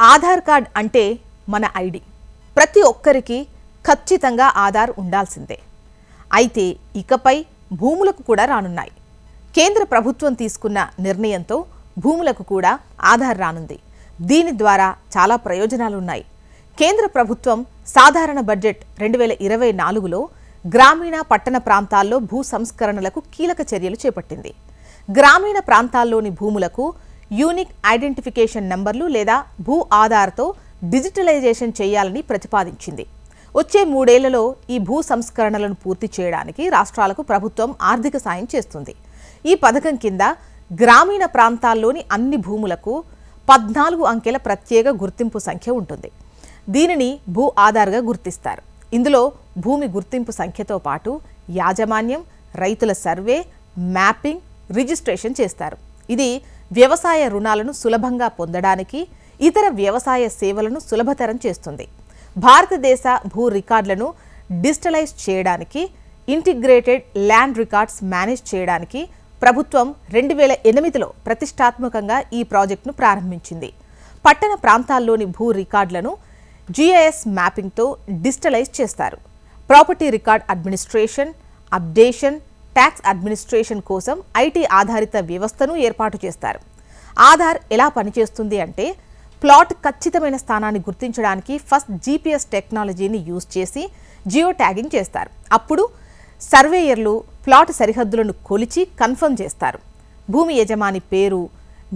Aadhaar card అంటే మన ID. ప్రతి ఒక్కరికి ఖచ్చితంగా ఆధార్ ఉండాల్సిందే. అయితే ఇకపై భూములకు కూడా రానున్నాయి. కేంద్ర ప్రభుత్వం తీసుకున్న నిర్ణయంతో భూములకు కూడా ఆధార్ రానుంది. దీని ద్వారా చాలా ప్రయోజనాలున్నాయి. కేంద్ర ప్రభుత్వం సాధారణ బడ్జెట్ రెండు వేల ఇరవై నాలుగులో గ్రామీణ పట్టణ ప్రాంతాల్లో భూ సంస్కరణలకు కీలక చర్యలు చేపట్టింది. గ్రామీణ ప్రాంతాల్లోని భూములకు యూనిక్ ఐడెంటిఫికేషన్ నంబర్లు లేదా భూ ఆధార్తో డిజిటలైజేషన్ చేయాలని ప్రతిపాదించింది. వచ్చే మూడేళ్ళలో ఈ భూ సంస్కరణలను పూర్తి చేయడానికి రాష్ట్రాలకు ప్రభుత్వం ఆర్థిక సాయం చేస్తుంది. ఈ పథకం కింద గ్రామీణ ప్రాంతాల్లోని అన్ని భూములకు పద్నాలుగు అంకెల ప్రత్యేక గుర్తింపు సంఖ్య ఉంటుంది. దీనిని భూ ఆధార్గా గుర్తిస్తారు. ఇందులో భూమి గుర్తింపు సంఖ్యతో పాటు యాజమాన్యం రైతుల సర్వే మ్యాపింగ్ రిజిస్ట్రేషన్ చేస్తారు. ఇది వ్యవసాయ రుణాలను సులభంగా పొందడానికి ఇతర వ్యవసాయ సేవలను సులభతరం చేస్తుంది. భారతదేశ భూ రికార్డులను డిజిటలైజ్ చేయడానికి ఇంటిగ్రేటెడ్ ల్యాండ్ రికార్డ్స్ మేనేజ్ చేయడానికి ప్రభుత్వం రెండు వేల ఎనిమిదిలో ప్రతిష్టాత్మకంగా ఈ ప్రాజెక్టును ప్రారంభించింది. పట్టణ ప్రాంతాల్లోని భూ రికార్డులను జిఐఎస్ మ్యాపింగ్తో డిజిటలైజ్ చేస్తారు. Property record administration updation tax administration కోసం ఐటీ ఆధారిత వ్యవస్థను ఏర్పాటు చేస్తారు. ఆధార్ ఎలా పనిచేస్తుంది అంటే ప్లాట్ ఖచ్చితమైన స్థానాన్ని గుర్తించడానికి ఫస్ట్ జీపీఎస్ టెక్నాలజీని యూజ్ చేసి జియో ట్యాగింగ్ చేస్తారు. అప్పుడు సర్వేయర్లు ప్లాట్ సరిహద్దులను కొలిచి కన్ఫర్మ్ చేస్తారు. భూమి యజమాని పేరు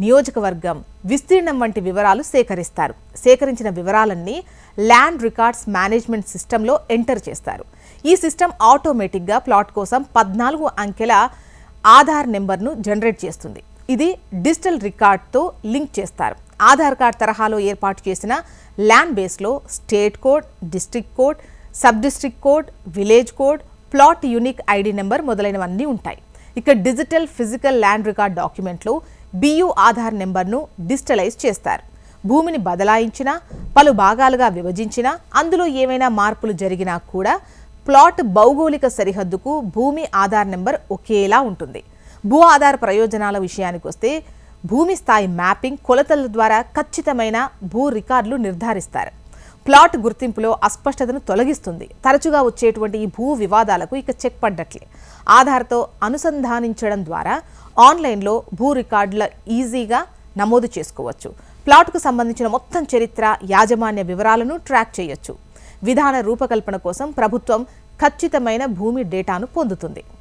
నియోజకవర్గం విస్తీర్ణం వంటి వివరాలు సేకరిస్తారు. సేకరించిన వివరాలన్నీ ల్యాండ్ రికార్డ్స్ మేనేజ్మెంట్ సిస్టంలో ఎంటర్ చేస్తారు. ఈ సిస్టమ్ ఆటోమేటిక్గా ప్లాట్ కోసం పద్నాలుగు అంకెల ఆధార్ నెంబర్ను జనరేట్ చేస్తుంది. ఇది డిజిటల్ రికార్డ్తో లింక్ చేస్తారు. ఆధార్ కార్డ్ తరహాలో ఏర్పాటు చేసిన ల్యాండ్ బేస్లో state code district code sub district code village code plot unique ID number మొదలైనవన్నీ ఉంటాయి. ఇక డిజిటల్ ఫిజికల్ ల్యాండ్ రికార్డ్ డాక్యుమెంట్లో బియు ఆధార్ నెంబర్ను డిజిటలైజ్ చేస్తారు. భూమిని బదలాయించినా పలు భాగాలుగా విభజించినా అందులో ఏమైనా మార్పులు జరిగినా కూడా ప్లాట్ భౌగోళిక సరిహద్దుకు భూమి ఆధార్ నెంబర్ ఒకేలా ఉంటుంది. భూ ఆధార ప్రయోజనాల విషయానికి వస్తే భూమి స్థాయి మ్యాపింగ్ కొలతల ద్వారా ఖచ్చితమైన భూ రికార్డులు నిర్ధారిస్తారు. ప్లాట్ గుర్తింపులో అస్పష్టతను తొలగిస్తుంది. తరచుగా వచ్చేటువంటి ఈ భూ వివాదాలకు ఇక చెక్ పడ్డట్లే. ఆధార్తో అనుసంధానించడం ద్వారా ఆన్లైన్లో భూ రికార్డుల ఈజీగా నమోదు చేసుకోవచ్చు. ప్లాట్కు సంబంధించిన మొత్తం చరిత్ర యాజమాన్య వివరాలను ట్రాక్ చేయొచ్చు. విధాన రూపకల్పన కోసం ప్రభుత్వం ఖచ్చితమైన భూమి డేటాను పొందుతుంది.